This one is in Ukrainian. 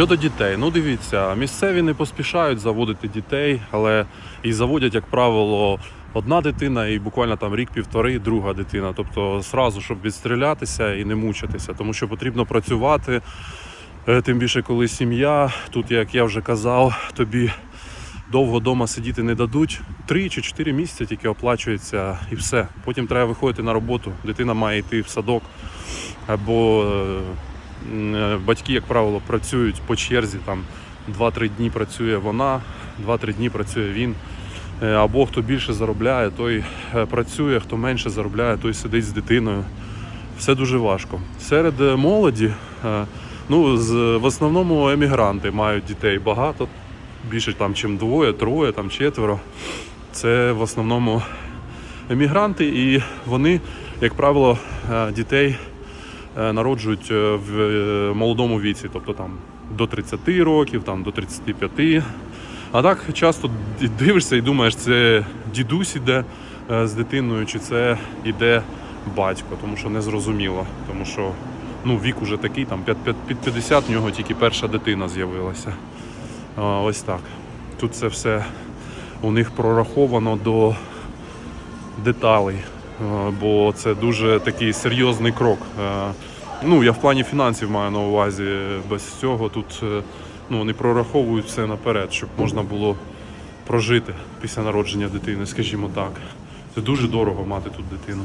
Щодо дітей, ну дивіться, місцеві не поспішають заводити дітей, але і заводять, як правило, одна дитина, і буквально там рік-півтори, друга дитина. Тобто, зразу, щоб відстрілятися і не мучитися, тому що потрібно працювати. Е, Тим більше, коли сім'я, тут, як я вже казав, тобі довго вдома сидіти не дадуть. Три чи чотири місяці тільки оплачується і все. Потім треба виходити на роботу, дитина має йти в садок. Або е, батьки, як правило, працюють по черзі, там 2-3 дні працює вона, 2-3 дні працює він. Е, Або хто більше заробляє, той е, працює, хто менше заробляє, той сидить з дитиною. Все дуже важко. Серед е, молоді, е, ну, в основному емігранти мають дітей багато, більше там, чим двоє, троє, там четверо. Це в основному емігранти, і вони, як правило, е, дітей е, народжують е, в е, молодому віці, тобто там до 30 років, там до 35. А так часто дивишся і думаєш, це дідусь іде е, з дитиною, чи це іде батько, тому що не зрозуміло. Тому що ну, вік уже такий, там під 50 в нього тільки перша дитина з'явилася. Ось так. Тут це все у них прораховано до деталей, е, бо це дуже такий серйозний крок. Е, Ну, я в плані фінансів маю на увазі. Без цього тут е, ну, вони прораховують все наперед, щоб можна було прожити після народження дитини, скажімо так. Це дуже дорого мати тут дитину.